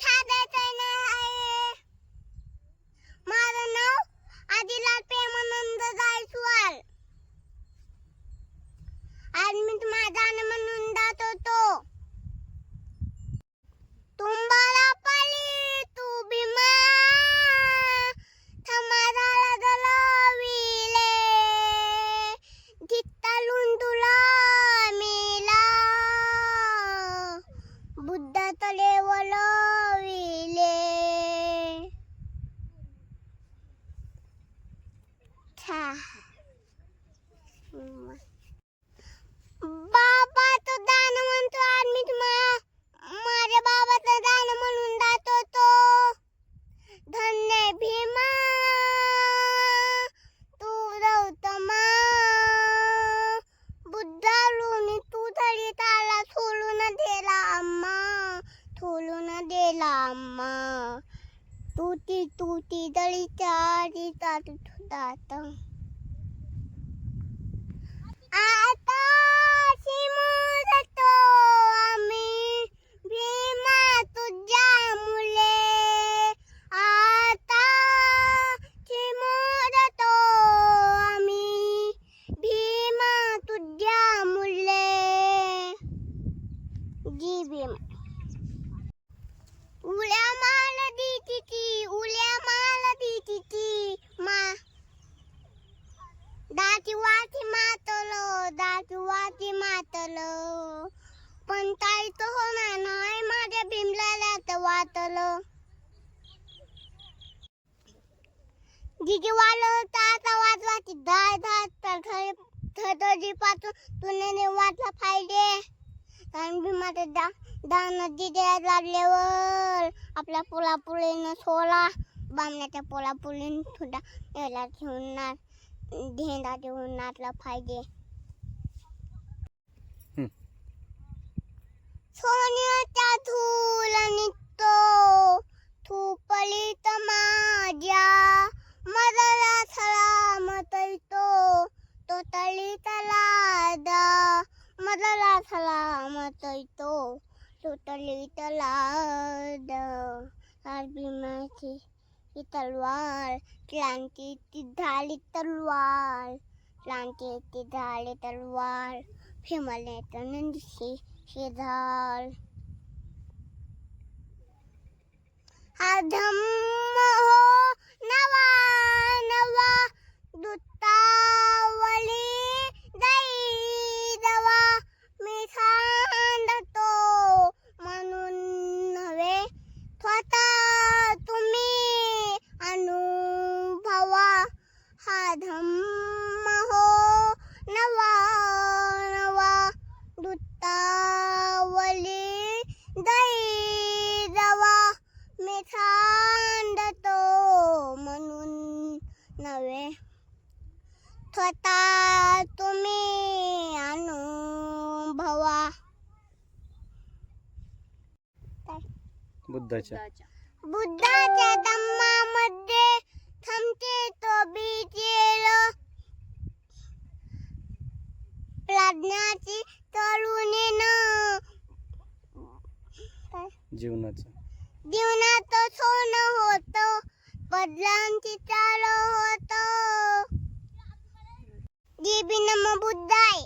सांगायचं नाही माझं नाव आदिलाल प्रेमानंद जायसवाल आज मी तुम्हाला गाणं म्हणून दात होतो तुम्हाला पाली तू भीमा थमाराला गलविले धित्तालून तुला मेला बुद्ध तले वलविले छा बाबाचं दान म्हणतो आज मी तुम्हा माझ्या बाबाचं दान म्हणून जातो तो. धन्य भीमा. तू गौतमा बुद्धालून तू तरी त्याला सोडून दिला अम्मा. सोडून दिला अम्मा. तुटी तुटी दळी चारी तात दात भीमा उड्या माल दी तिची उड्या माल दी तिची मा दाची वाटी मातलो वाटी मातलो. पण ताई तो होणार नाही माझ्या भीमला तर वाटलं जिजी वाल आता वाचवाची दाय तर थरजी पासून तुने वाटला पाहिजे. कारण भीमाचे दा दान जिजे लागल्यावर आपल्या पुलापुळीनं सोला बामण्याच्या पोला सुद्धा थोडा याला ठेवणार नाचला पाहिजे. सलामत येतो तो तळीत भीमाची ही तलवार क्रांतीची झाली तलवार क्रांतीची झाली तलवार हिमालयात नंदीशी शेजार हा हो नवा दुतावली जाई दवा मी सांडतो म्हणून नव्हे स्वतः तुम्ही अनुभवा हा धम्म हो नवा नवा दुतावली दई जवा मी म्हणून नव्हे. स्वतः तुम्ही अनुभवा. बुद्धाच्या. बुद्धाच्या धम्मामध्ये जीवनाचं? जीवनात सोनं होत बदलांची चाल होत. जी बी नम बुद्धाय